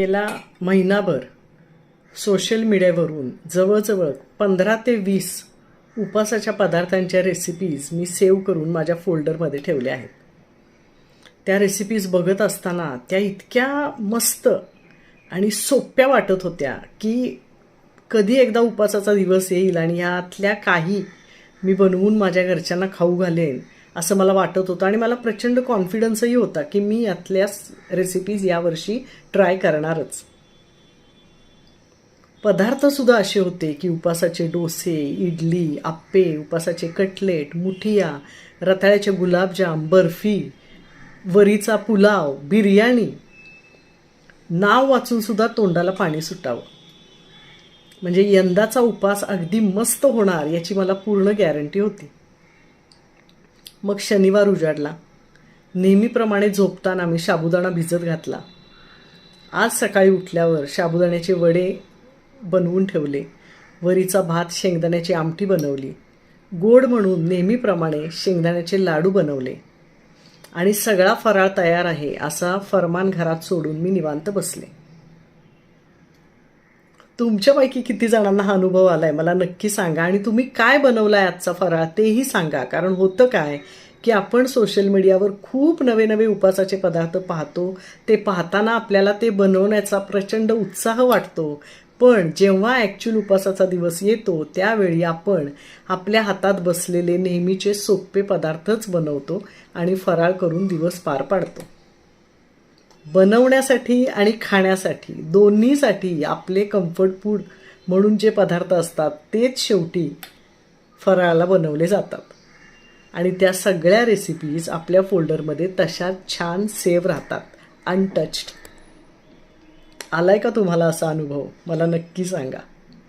गेला महिनाभर सोशल मीडियावरून जवळजवळ पंधरा ते वीस उपासाच्या पदार्थांच्या रेसिपीज मी सेव्ह करून माझ्या फोल्डरमध्ये ठेवल्या आहेत. त्या रेसिपीज बघत असताना त्या इतक्या मस्त आणि सोप्या वाटत होत्या की कधी एकदा उपासाचा दिवस येईल आणि ह्यातल्या काही मी बनवून माझ्या घरच्यांना खाऊ घालेन असं मला वाटत होतं. आणि मला प्रचंड कॉन्फिडन्सही होता की मी यातल्या रेसिपीज यावर्षी ट्राय करणारच. पदार्थसुद्धा असे होते की उपासाचे डोसे इडली आप्पे उपासाचे कटलेट मुठिया रताळ्याचे गुलाबजाम बर्फी वरीचा पुलाव बिर्याणी. नाव वाचूनसुद्धा तोंडाला पाणी सुटावं. म्हणजे यंदाचा उपास अगदी मस्त होणार याची मला पूर्ण गॅरंटी होती. मग शनिवार उजाडला. नेहमीप्रमाणे झोपताना मी साबुदाणा भिजत घातला. आज सकाळी उठल्यावर साबुदाण्याचे वडे बनवून ठेवले. वरीचा भात शेंगदाण्याची आमटी बनवली. गोड म्हणून नेहमीप्रमाणे शेंगदाण्याचे लाडू बनवले. आणि सगळा फराळ तयार आहे असा फरमान घरात सोडून मी निवांत बसले. तुमच्यापैकी किती जणांना हा अनुभव आलाय? मला नक्की सांगा. आणि तुम्ही काय बनवलाय आजचा फराळ तेही सांगा. कारण होतं काय की आपण सोशल मीडियावर खूप नवे नवे उपासाचे पदार्थ पाहतो. ते पाहताना आपल्याला ते बनवण्याचा प्रचंड उत्साह वाटतो. पण जेव्हा ॲक्च्युअल उपासाचा दिवस येतो त्यावेळी आपण आपल्या हातात बसलेले नेहमीचे सोपे पदार्थच बनवतो आणि फराळ करून दिवस पार पाडतो. बनवण्यासाठी आणि खाण्यासाठी दोन्हीसाठी आपले कम्फर्ट फूड म्हणून जे पदार्थ असतात तेच शेवटी फराळाला बनवले जातात. आणि त्या सगळ्या रेसिपीज आपल्या फोल्डरमध्ये तशा छान सेव्ह राहतात. अनटच्ड आलाय का तुम्हाला असा अनुभव? मला नक्की सांगा.